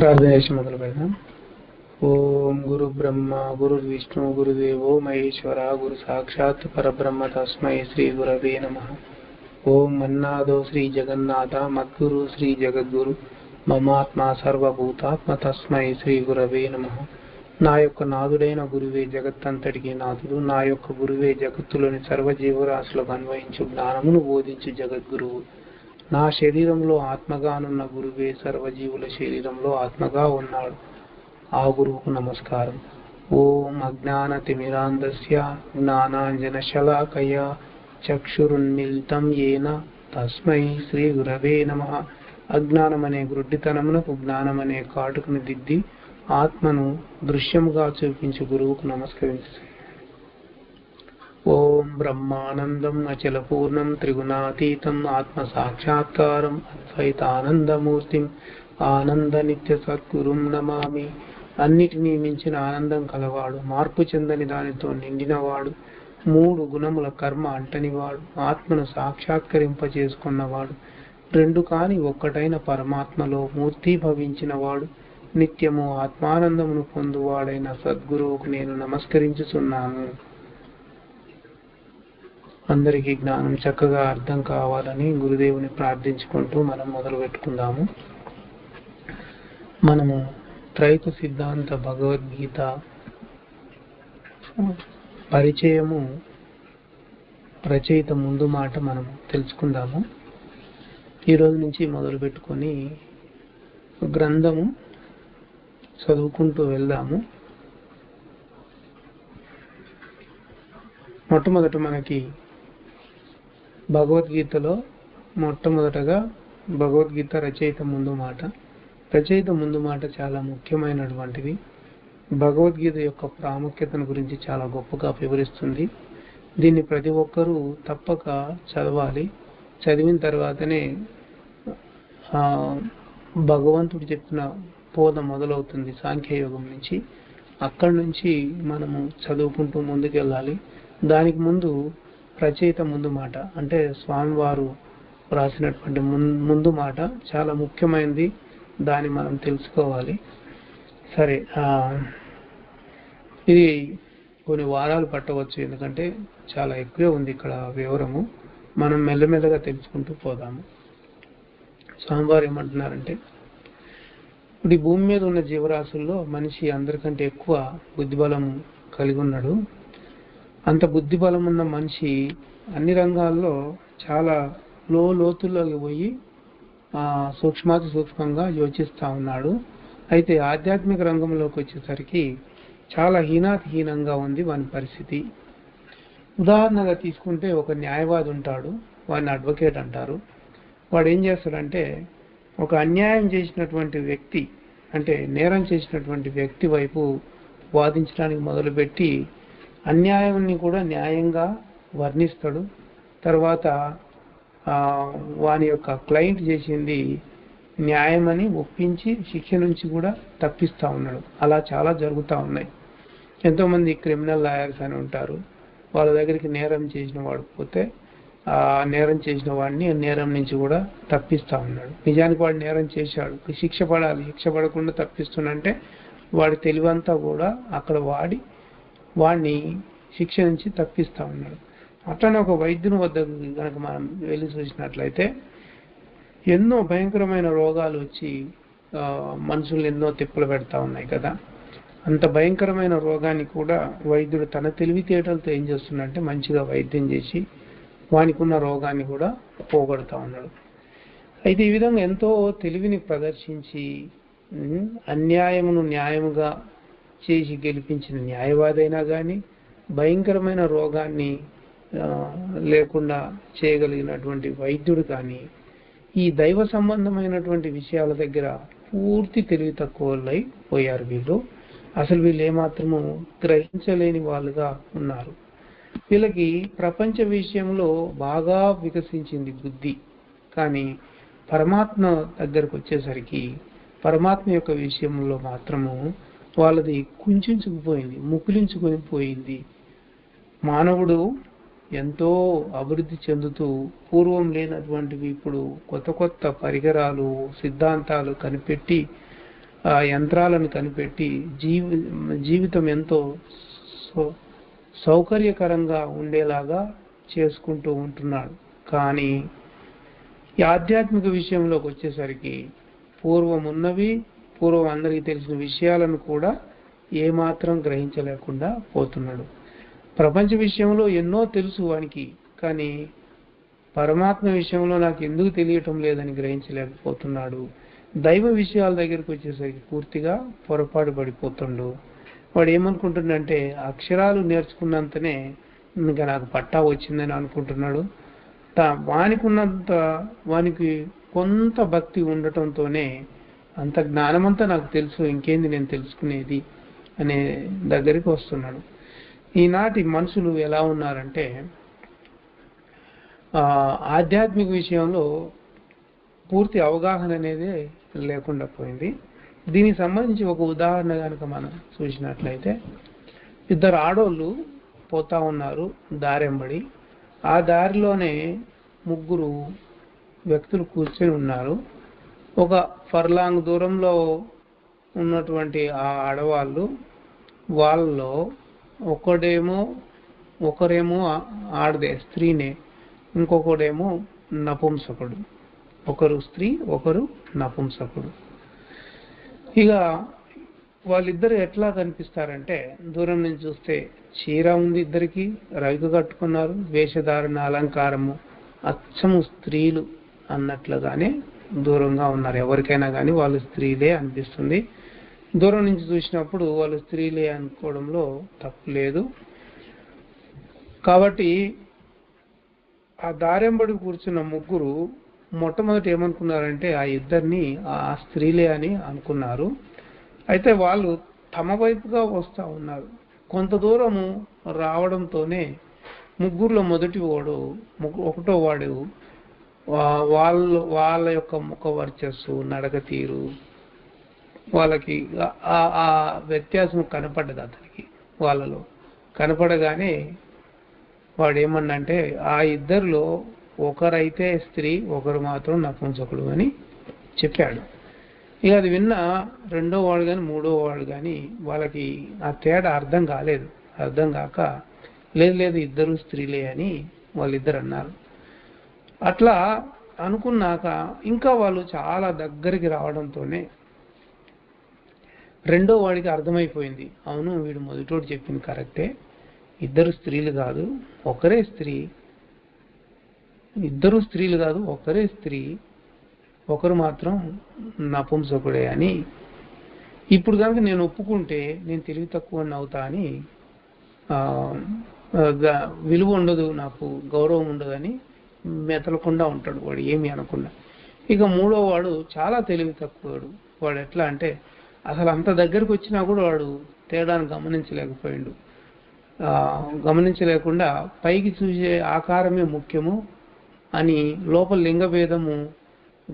ప్రార్థన చేసి మొదలు పెడదాం. ఓం గురు బ్రహ్మ గురు విష్ణు గురుదేవో మహేశ్వర గురు సాక్షాత్ పరబ్రహ్మ తస్మై శ్రీ గురవే నమ. ఓం మన్నాదో శ్రీ జగన్నాథ మద్గురు శ్రీ జగద్గురు మమాత్మ సర్వభూతాత్మ తస్మై శ్రీ గురవే నమ. నా యొక్క నాదుడైన గురువే జగత్తంతటికి నాథుడు నా యొక్క గురువే జగత్తులోని సర్వజీవరాశులకు అన్వయించు జ్ఞానమును బోధించు జగద్గురువు. నా శరీరంలో ఆత్మగానున్న గురువే సర్వజీవుల శరీరంలో ఆత్మగా ఉన్నాడు. ఆ గురువుకు నమస్కారం. ఓం అజ్ఞాన తిమిరాంధస్య జ్ఞానాంజన శలాకయ చక్షురున్మిల్తం ఏన తస్మై శ్రీ గురవే నమ. అజ్ఞానమనే గ్రుడ్డితనమునకు జ్ఞానమనే కాటుకుని దిద్ది ఆత్మను దృశ్యముగా చూపించి గురువుకు నమస్కరించు ఓం బ్రహ్మానందం అచలపూర్ణం త్రిగుణాతీతం ఆత్మ సాక్షాత్కారం అద్వైతానందమూర్తిం ఆనంద నిత్య సద్గురుం నమామి. అన్నిటినీ మించిన ఆనందం కలవాడు మార్పు చెందని దానితో నిండినవాడు మూడు గుణముల కర్మ అంటనివాడు ఆత్మను సాక్షాత్కరింప చేసుకున్నవాడు రెండు కాని ఒక్కటైన పరమాత్మలో మూర్తి భవించినవాడు నిత్యము ఆత్మానందమును పొందువాడైన సద్గురువుకు నేను నమస్కరించుచున్నాను. అందరికీ జ్ఞానం చక్కగా అర్థం కావాలని గురుదేవుని ప్రార్థించుకుంటూ మనం మొదలు పెట్టుకుందాము. మనము త్రైత సిద్ధాంత భగవద్గీత పరిచయము రచయిత ముందు మాట మనం తెలుసుకుందాము. ఈ రోజు నుంచి మొదలు పెట్టుకొని గ్రంథము చదువుకుంటూ వెళ్దాము. మొట్టమొదట మనకి భగవద్గీతలో మొట్టమొదటగా భగవద్గీత రచయిత ముందు మాట. రచయిత ముందు మాట చాలా ముఖ్యమైనటువంటిది. భగవద్గీత యొక్క ప్రాముఖ్యతను గురించి చాలా గొప్పగా వివరిస్తుంది. దీన్ని ప్రతి ఒక్కరూ తప్పక చదవాలి. చదివిన తర్వాతనే భగవంతుడు చెప్పిన బోధ మొదలవుతుంది సాంఖ్యయోగం నుంచి. అక్కడి నుంచి మనము చదువుకుంటూ ముందుకెళ్ళాలి. దానికి ముందు రచయిత ముందు మాట. అంటే స్వామివారు రాసినటువంటి ముందు మాట చాలా ముఖ్యమైనది దాన్ని మనం తెలుసుకోవాలి. సరే ఇది కొన్ని వారాలు పట్టవచ్చు. ఎందుకంటే చాలా ఎక్కువే ఉంది ఇక్కడ వివరము. మనం మెల్లమెల్లగా తెలుసుకుంటూ పోదాము. స్వామివారు ఏమంటున్నారంటే ఇప్పుడు ఈ భూమి మీద ఉన్న జీవరాశుల్లో మనిషి అందరికంటే ఎక్కువ బుద్ధిబలం కలిగి ఉన్నాడు. అంత బుద్ధిబలం ఉన్న మనిషి అన్ని రంగాల్లో చాలా లో లోతుల్లోకి పోయి సూక్ష్మాతి సూక్ష్మంగా యోచిస్తూ ఉన్నాడు. అయితే ఆధ్యాత్మిక రంగంలోకి వచ్చేసరికి చాలా హీనాతిహీనంగా ఉంది వాని పరిస్థితి. ఉదాహరణగా తీసుకుంటే ఒక న్యాయవాది ఉంటాడు వాడిని అడ్వకేట్ అంటారు. వాడు ఏం చేస్తాడంటే ఒక అన్యాయం చేసినటువంటి వ్యక్తి అంటే నేరం చేసినటువంటి వ్యక్తి వైపు వాదించడానికి మొదలుపెట్టి అన్యాయాన్ని కూడా న్యాయంగా వర్ణిస్తాడు. తర్వాత వాని యొక్క క్లయింట్ చేసింది న్యాయమని ఒప్పించి శిక్ష నుంచి కూడా తప్పిస్తూ ఉన్నాడు. అలా చాలా జరుగుతూ ఉన్నాయి. ఎంతోమంది క్రిమినల్ లాయర్స్ అని ఉంటారు. వాళ్ళ దగ్గరికి నేరం చేసిన వాడు పోతే ఆ నేరం చేసిన వాడిని నేరం నుంచి కూడా తప్పిస్తూ ఉన్నాడు. నిజానికి వాడు నేరం చేశాడు. శిక్ష పడాలి. శిక్ష పడకుండా తప్పిస్తున్నంటే వాడి తెలివంతా కూడా అక్కడ వాడి వాడిని శిక్ష నుంచి తప్పిస్తూ ఉన్నాడు. అట్లనే ఒక వైద్యుని వద్దకు కనుక మనం వెళ్ళి చూసినట్లయితే ఎన్నో భయంకరమైన రోగాలు వచ్చి మనుషులు మనుషుల్ని ఎన్నో తిప్పలు పెడతా ఉన్నాయి కదా. అంత భయంకరమైన రోగాన్ని కూడా వైద్యుడు తన తెలివితేటలతో ఏం చేస్తున్నాడంటే మంచిగా వైద్యం చేసి వానికి ఉన్న రోగాన్ని కూడా పోగొడతా ఉన్నాడు. అయితే ఈ విధంగా ఎంతో తెలివిని ప్రదర్శించి అన్యాయమును న్యాయముగా చేసి గెలిపించిన న్యాయవాదైనా కానీ భయంకరమైన రోగాన్ని లేకుండా చేయగలిగినటువంటి వైద్యుడు కానీ ఈ దైవ సంబంధమైనటువంటి విషయాల దగ్గర పూర్తి తెలివి తక్కువలై పోయారు వీళ్ళు. అసలు వీళ్ళు ఏమాత్రము గ్రహించలేని వాళ్ళుగా ఉన్నారు. వీళ్ళకి ప్రపంచ విషయంలో బాగా వికసించింది బుద్ధి. కానీ పరమాత్మ దగ్గరకు వచ్చేసరికి పరమాత్మ యొక్క విషయంలో మాత్రము వాళ్ళది కుంచుకుపోయింది ముకులించుకొని పోయింది మానవుడు ఎంతో అభివృద్ధి చెందుతూ పూర్వం లేనటువంటివి ఇప్పుడు కొత్త కొత్త పరికరాలు సిద్ధాంతాలు కనిపెట్టి ఆ యంత్రాలను కనిపెట్టి జీవి జీవితం ఎంతో సౌ- సౌకర్యకరంగా ఉండేలాగా చేసుకుంటూ ఉంటున్నాడు. కానీ ఈ ఆధ్యాత్మిక విషయంలోకి వచ్చేసరికి పూర్వం ఉన్నవి పూర్వం అందరికీ తెలిసిన విషయాలను కూడా ఏమాత్రం గ్రహించలేకుండా పోతున్నాడు. ప్రపంచ విషయంలో ఎన్నో తెలుసు వానికి కానీ పరమాత్మ విషయంలో నాకు ఎందుకు తెలియటం లేదని గ్రహించలేకపోతున్నాడు. దైవ విషయాల దగ్గరికి వచ్చేసరికి పూర్తిగా పొరపాటు పడిపోతుండు. వాడు ఏమనుకుంటుండంటే అక్షరాలు నేర్చుకున్నంతనే ఇంకా నాకు పట్టా వచ్చిందని అనుకుంటున్నాడు. వానికి ఉన్నంత వానికి కొంత భక్తి ఉండటంతోనే అంత జ్ఞానమంతా నాకు తెలుసు ఇంకేంది నేను తెలుసుకునేది అనే దగ్గరికి వస్తున్నాడు. ఈనాటి మనుషులు ఎలా ఉన్నారంటే ఆధ్యాత్మిక విషయంలో పూర్తి అవగాహన అనేది లేకుండా పోయింది. దీనికి సంబంధించి ఒక ఉదాహరణ కనుక మనం చూసినట్లయితే ఇద్దరు ఆడోళ్ళు పోతా ఉన్నారు దారెంబడి. ఆ దారిలోనే ముగ్గురు వ్యక్తులు కూర్చొని ఉన్నారు. ఒక ఫర్లాంగ్ దూరంలో ఉన్నటువంటి ఆ ఆడవాళ్ళు వాళ్ళలో ఒకడేమో ఒకరేమో ఆడదే స్త్రీనే. ఇంకొకడేమో నపుంసకుడు. ఒకరు స్త్రీ ఒకరు నపుంసకుడు. ఇక వాళ్ళిద్దరు ఎట్లా కనిపిస్తారంటే దూరం నుంచి చూస్తే చీర ఉంది ఇద్దరికి రవిక కట్టుకున్నారు వేషధారణ అలంకారము అచ్చము స్త్రీలు అన్నట్లుగానే దూరంగా ఉన్నారు. ఎవరికైనా కానీ వాళ్ళు స్త్రీలే అనిపిస్తుంది. దూరం నుంచి చూసినప్పుడు వాళ్ళు స్త్రీలే అనుకోవడంలో తప్పు లేదు. కాబట్టి ఆ దారెంబడి కూర్చున్న ముగ్గురు మొట్టమొదటి ఏమనుకున్నారంటే ఆ ఇద్దరిని ఆ స్త్రీలే అని అనుకున్నారు. అయితే వాళ్ళు తమ వైపుగా వస్తూ ఉన్నారు. కొంత దూరము రావడంతోనే ముగ్గురులో మొదటి వాడు ముగ్గు- ఒకటో వాడు వాళ్ళు వాళ్ళ యొక్క ముఖ వర్చస్సు నడక తీరు వాళ్ళకి ఆ- ఆ- వ్యత్యాసం కనపడ్డది అతనికి వాళ్ళలో. కనపడగానే వాడు ఏమన్నంటే ఆ ఇద్దరిలో ఒకరైతే స్త్రీ ఒకరు మాత్రం నపుంసకుడు అని చెప్పాడు. ఇక అది విన్న రెండో వాడు కానీ మూడో వాడు కానీ వాళ్ళకి ఆ తేడా అర్థం కాలేదు. అర్థం కాక లేదు లేదు ఇద్దరు స్త్రీలే అని వాళ్ళిద్దరు అన్నారు అట్లా అనుకున్నాక ఇంకా వాళ్ళు చాలా దగ్గరికి రావడంతోనే రెండో వాడికి అర్థమైపోయింది. అవును వీడు మొదటోడు చెప్పింది కరెక్టే. ఇద్దరు స్త్రీలు కాదు ఒకరే స్త్రీ. ఇద్దరు స్త్రీలు కాదు ఒకరే స్త్రీ. ఒకరు మాత్రం నపుంసకుడే అని. ఇప్పుడు కనుక నేను ఒప్పుకుంటే నేను తెలివి తక్కువ అవుతా అని విలువ ఉండదు నాకు గౌరవం ఉండదని మెతలకుండా ఉంటాడు వాడు ఏమి అనకుండా. ఇక మూడో వాడు చాలా తెలివి తక్కువడు వాడు. ఎట్లా అంటే అసలు అంత దగ్గరికి వచ్చినా కూడా వాడు తేడాను గమనించలేకపోయిండు. గమనించలేకుండా పైకి చూసే ఆకారమే ముఖ్యము అని లోపల లింగభేదము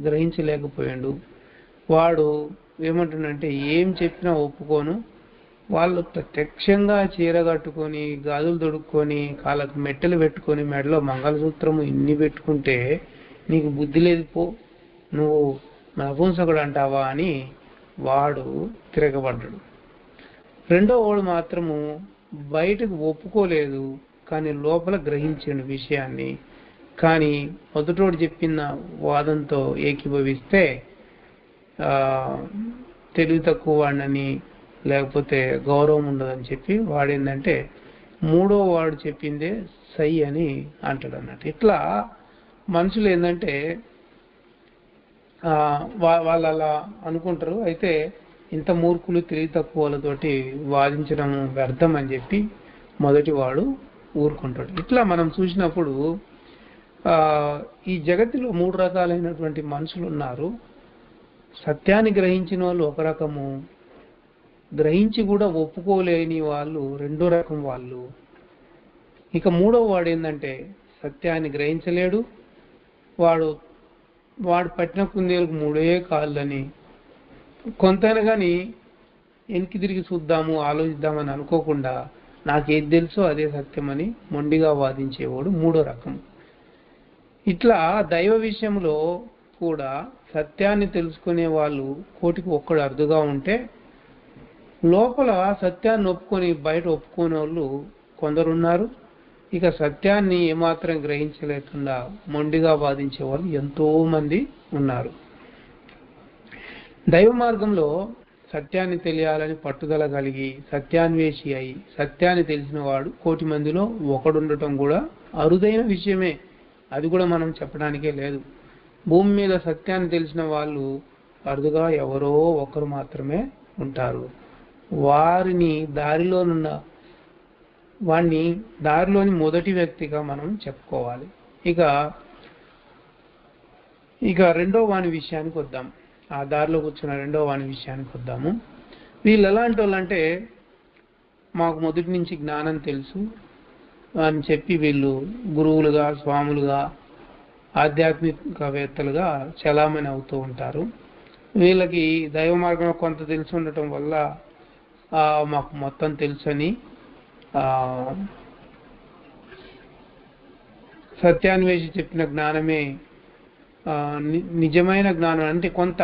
గ్రహించలేకపోయాడు. వాడు ఏమంటుండంటే ఏం చెప్పినా ఒప్పుకోను వాళ్ళు ప్రత్యక్షంగా చీర కట్టుకొని గాజులు తొడుక్కొని కాళ్ళకు మెట్టెలు పెట్టుకొని మెడలో మంగళసూత్రము ఇన్ని పెట్టుకుంటే నీకు బుద్ధి లేదు పో. నువ్వు నపుంసకుడు అంటావా అని వాడు తిరగబడ్డాడు. రెండో వాడు మాత్రము బయటకు ఒప్పుకోలేదు కానీ లోపల గ్రహించిన విషయాన్ని. కానీ మొదటోడు చెప్పిన వాదంతో ఏకీభవిస్తే తెలివి తక్కువ వాడినని లేకపోతే గౌరవం ఉండదని చెప్పి వాడేందంటే మూడో వాడు చెప్పిందే సై అని అంటాడు అన్నట్టు ఇట్లా మనుషులు ఏంటంటే వాళ్ళు అలా అనుకుంటారు. అయితే ఇంత మూర్ఖులు తెలివి తక్కువలతోటి వాదించడం వ్యర్థం అని చెప్పి మొదటి వాడు ఊరుకుంటాడు. ఇట్లా మనం చూసినప్పుడు ఈ జగత్తులో మూడు రకాలైనటువంటి మనుషులు ఉన్నారు. సత్యాన్ని గ్రహించిన వాళ్ళు ఒక రకము గ్రహించి కూడా ఒప్పుకోలేని వాళ్ళు రెండో రకం వాళ్ళు. ఇక మూడో వాడు ఏంటంటే సత్యాన్ని గ్రహించలేడు. వాడు వాడు పట్టిన కుందేలకు మూడే కాళ్ళని. కొంతైనా కానీ వెనక్కి తిరిగి చూద్దాము ఆలోచిద్దామని అనుకోకుండా నాకేది తెలుసో అదే సత్యమని మొండిగా వాదించేవాడు మూడో రకం. ఇట్లా దైవ విషయంలో కూడా సత్యాన్ని తెలుసుకునే వాళ్ళు కోటికి ఒక్కడు అరుదుగా ఉంటే లోపల సత్యాన్ని ఒప్పుకొని బయట ఒప్పుకునే వాళ్ళు కొందరున్నారు. ఇక సత్యాన్ని ఏమాత్రం గ్రహించలేకుండా మొండిగా వాదించే వాళ్ళు ఎంతో మంది ఉన్నారు. దైవ మార్గంలో సత్యాన్ని తెలియాలని పట్టుదల కలిగి సత్యాన్వేషి అయి సత్యాన్ని తెలిసిన వాడు కోటి మందిలో ఒకడుండటం కూడా అరుదైన విషయమే. అది కూడా మనం చెప్పడానికే లేదు. భూమి మీద సత్యాన్ని తెలిసిన వాళ్ళు అరుదుగా ఎవరో ఒకరు మాత్రమే ఉంటారు. వారిని దారిలోనున్న వాణ్ణి దారిలోని మొదటి వ్యక్తిగా మనం చెప్పుకోవాలి. ఇక ఇక రెండో వాని విషయానికి వద్దాం. ఆ దారిలో కూర్చున్న రెండో వాని విషయానికి వద్దాము. వీళ్ళు ఎలాంటి వాళ్ళంటే మాకు మొదటి నుంచి జ్ఞానం తెలుసు అని చెప్పి వీళ్ళు గురువులుగా స్వాములుగా ఆధ్యాత్మికవేత్తలుగా చలామణి అవుతూ ఉంటారు. వీళ్ళకి దైవ మార్గంలో కొంత తెలిసి ఉండటం వల్ల మాకు మొత్తం తెలుసని సత్యాన్వేషి చెప్పిన జ్ఞానమే నిజమైన జ్ఞానం అంటే కొంత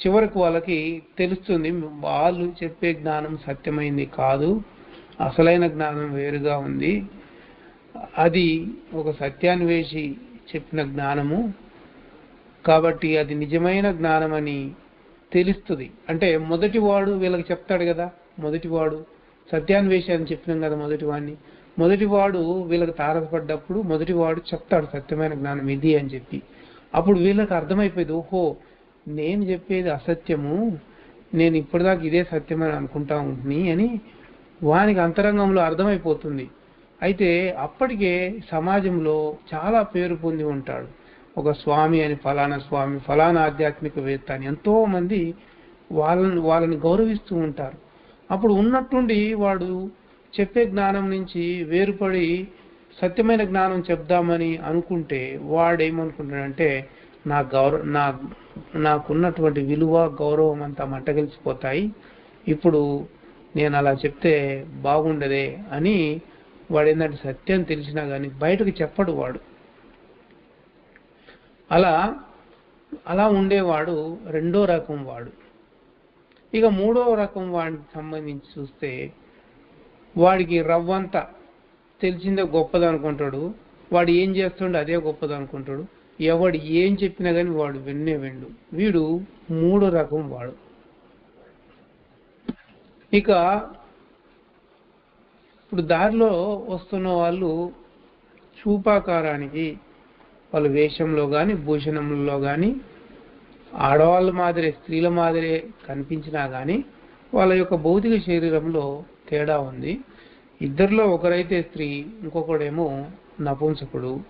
చివరకు వాళ్ళకి తెలుస్తుంది. వాళ్ళు చెప్పే జ్ఞానం సత్యమైంది కాదు అసలైన జ్ఞానం వేరుగా ఉంది. అది ఒక సత్యాన్వేషి చెప్పిన జ్ఞానము. కాబట్టి అది నిజమైన జ్ఞానమని తెలుస్తుంది. అంటే మొదటివాడు వీళ్ళకి చెప్తాడు కదా మొదటివాడు సత్యాన్వేషి అని చెప్పినాం కదా మొదటివాడిని మొదటివాడు వీళ్ళకి తారసపడ్డప్పుడు మొదటివాడు చెప్తాడు సత్యమైన జ్ఞానం ఇది అని చెప్పి. అప్పుడు వీళ్ళకి అర్థమైపోయింది ఓహో నేను చెప్పేది అసత్యము నేను ఇప్పటిదాకా ఇదే సత్యమని అనుకుంటా ఉంటుంది అని వానికి అంతరంగంలో అర్థమైపోతుంది. అయితే అప్పటికే సమాజంలో చాలా పేరు పొంది ఉంటాడు. ఒక స్వామి అని ఫలానా స్వామి ఫలానా ఆధ్యాత్మికవేత్త అని ఎంతో మంది వాళ్ళని వాళ్ళని గౌరవిస్తూ ఉంటారు. అప్పుడు ఉన్నట్టుండి వాడు చెప్పే జ్ఞానం నుంచి వేరుపడి సత్యమైన జ్ఞానం చెప్దామని అనుకుంటే వాడేమనుకుంటాడంటే నా గౌరవ నా నాకున్నటువంటి విలువ గౌరవం అంతా మంటగలిసిపోతాయి. ఇప్పుడు నేను అలా చెప్తే బాగుండదే అని వాడు ఏంటంటే సత్యం తెలిసినా కానీ బయటకు చెప్పడు వాడు. అలా అలా ఉండేవాడు రెండో రకం వాడు. ఇక మూడో రకం వాడికి సంబంధించి చూస్తే వాడికి రవ్వంత తెలిసిందే గొప్పది అనుకుంటాడు. వాడు ఏం చేస్తుండే అదే గొప్పది అనుకుంటాడు. ఎవడు ఏం చెప్పినా కానీ వాడు విన్నే విండు. వీడు మూడో రకం వాడు. ఇక ఇప్పుడు దారిలో వస్తున్న వాళ్ళు చూపాకారానికి వాళ్ళ వేషంలో కానీ భూషణంలో కానీ ఆడవాళ్ళ మాదిరే స్త్రీల మాదిరే కనిపించినా కానీ వాళ్ళ యొక్క భౌతిక శరీరంలో తేడా ఉంది. ఇద్దరిలో ఒకరైతే స్త్రీ ఇంకొకడేమో నపుంసకుడు.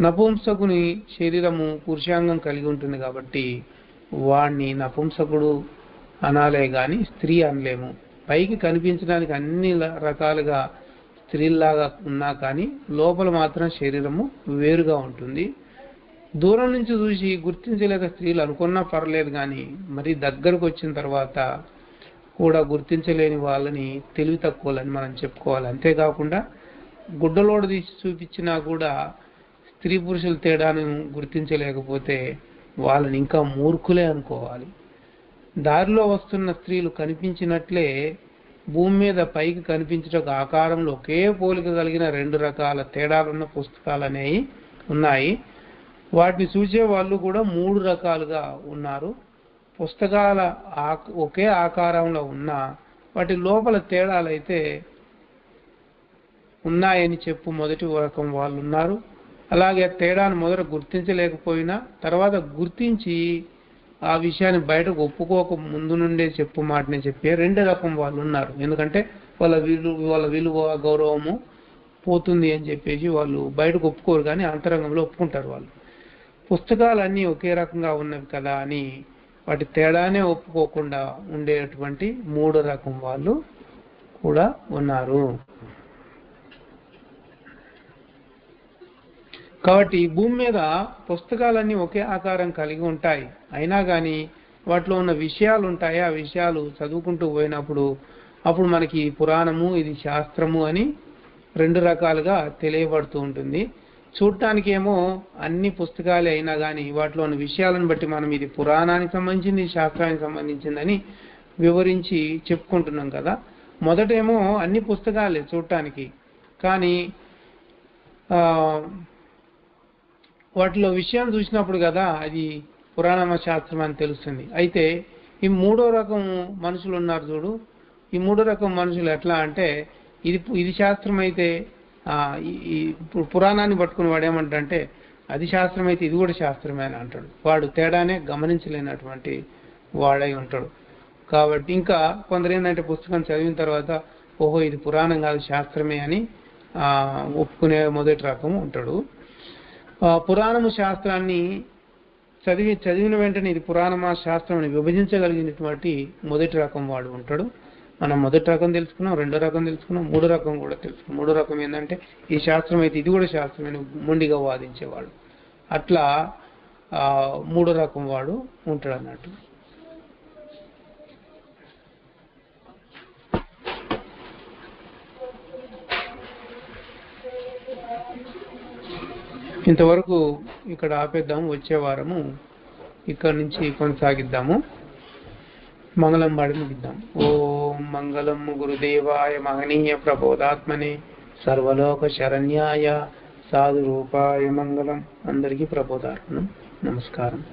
నపుంసకుని శరీరము పురుషాంగం కలిగి ఉంటుంది కాబట్టి వాణ్ణి నపుంసకుడు అనాలే కానీ స్త్రీ అనలేము. పైకి కనిపించడానికి అన్ని రకాలుగా స్త్రీల్లాగా ఉన్నా కానీ లోపల మాత్రం శరీరము వేరుగా ఉంటుంది. దూరం నుంచి చూసి గుర్తించలేక స్త్రీలు అనుకున్నా పర్లేదు కానీ మరి దగ్గరకు వచ్చిన తర్వాత కూడా గుర్తించలేని వాళ్ళని తెలివి తక్కువలని మనం చెప్పుకోవాలి. అంతేకాకుండా గుడ్డలోడు తీసి చూపించినా కూడా స్త్రీ పురుషుల తేడాను గుర్తించలేకపోతే వాళ్ళని ఇంకా మూర్ఖులే అనుకోవాలి. దారిలో వస్తున్న స్త్రీలు కనిపించినట్లే భూమి మీద పైకి కనిపించటకు ఆకారంలో ఒకే పోలిక కలిగిన రెండు రకాల తేడాలున్న పుస్తకాలు అనేవి ఉన్నాయి. వాటిని చూసే వాళ్ళు కూడా మూడు రకాలుగా ఉన్నారు. పుస్తకాల ఒకే ఆకారంలో ఉన్న వాటి లోపల తేడాలైతే ఉన్నాయని చెప్పు మొదటి రకం వాళ్ళు ఉన్నారు అలాగే తేడాను మొదట గుర్తించలేకపోయినా తర్వాత గుర్తించి ఆ విషయాన్ని బయటకు ఒప్పుకోక ముందు నుండే చెప్పు మాటనే చెప్పే రెండు రకం వాళ్ళు ఉన్నారు. ఎందుకంటే వాళ్ళ విలువ వాళ్ళ విలువ గౌరవము పోతుంది అని చెప్పేసి వాళ్ళు బయటకు ఒప్పుకోరు కానీ అంతరంగంలో ఒప్పుకుంటారు వాళ్ళు. పుస్తకాలన్నీ ఒకే రకంగా ఉన్నవి కదా అని వాటి తేడానే ఒప్పుకోకుండా ఉండేటువంటి మూడు రకం వాళ్ళు కూడా ఉన్నారు. కాబట్టి భూమి మీద పుస్తకాలన్నీ ఒకే ఆకారం కలిగి ఉంటాయి. అయినా కానీ వాటిలో ఉన్న విషయాలు ఉంటాయి ఆ విషయాలు చదువుకుంటూ పోయినప్పుడు అప్పుడు మనకి పురాణము ఇది శాస్త్రము అని రెండు రకాలుగా తెలియబడుతూ ఉంటుంది. చూడటానికి ఏమో అన్ని పుస్తకాలే అయినా కానీ వాటిలోని విషయాలను బట్టి మనం ఇది పురాణానికి సంబంధించింది శాస్త్రానికి సంబంధించిందని వివరించి చెప్పుకుంటున్నాం కదా. మొదటేమో అన్ని పుస్తకాలే చూడటానికి కానీ వాటిలో విషయాలు చూసినప్పుడు కదా అది పురాణమ శాస్త్రం అని తెలుస్తుంది. అయితే ఈ మూడో రకం మనుషులు ఉన్నారు చూడు. ఈ మూడో రకం మనుషులు ఎట్లా అంటే ఇది ఇది శాస్త్రం అయితే ఈ- పురాణాన్ని పట్టుకుని వాడు ఏమంటే అది శాస్త్రం అయితే ఇది కూడా శాస్త్రమే అని అంటాడు. వాడు తేడానే గమనించలేనటువంటి వాడై ఉంటాడు. కాబట్టి ఇంకా కొందరు ఏంటంటే పుస్తకం చదివిన తర్వాత ఓహో ఇది పురాణం కాదు శాస్త్రమే అని ఒప్పుకునే మొదటి రకం ఉంటాడు. పురాణము శాస్త్రాన్ని చదివి చదివిన వెంటనే ఇది పురాణమా శాస్త్రం అని విభజించగలిగినటువంటి మొదటి రకం వాడు ఉంటాడు. మనం మొదటి రకం తెలుసుకున్నాం రెండో రకం తెలుసుకున్నాం మూడో రకం కూడా తెలుసుకున్నాం. మూడో రకం ఏంటంటే ఈ శాస్త్రం అయితే ఇది కూడా శాస్త్రం అని మొండిగా వాదించేవాడు. అట్లా మూడో రకం వాడు ఉంటాడు అన్నట్టు ఇంతవరకు ఇక్కడ ఆపేద్దాము వచ్చే వారము ఇక్కడ నుంచి కొనసాగిద్దాము. మంగళం పాడి ముగిద్దాం. ఓం మంగళం గురుదేవాయ మహనీయ ప్రబోధాత్మనే సర్వలోక శరణ్యాయ సాధు రూపాయ మంగళం. అందరికీ ప్రబోధాత్మం నమస్కారం.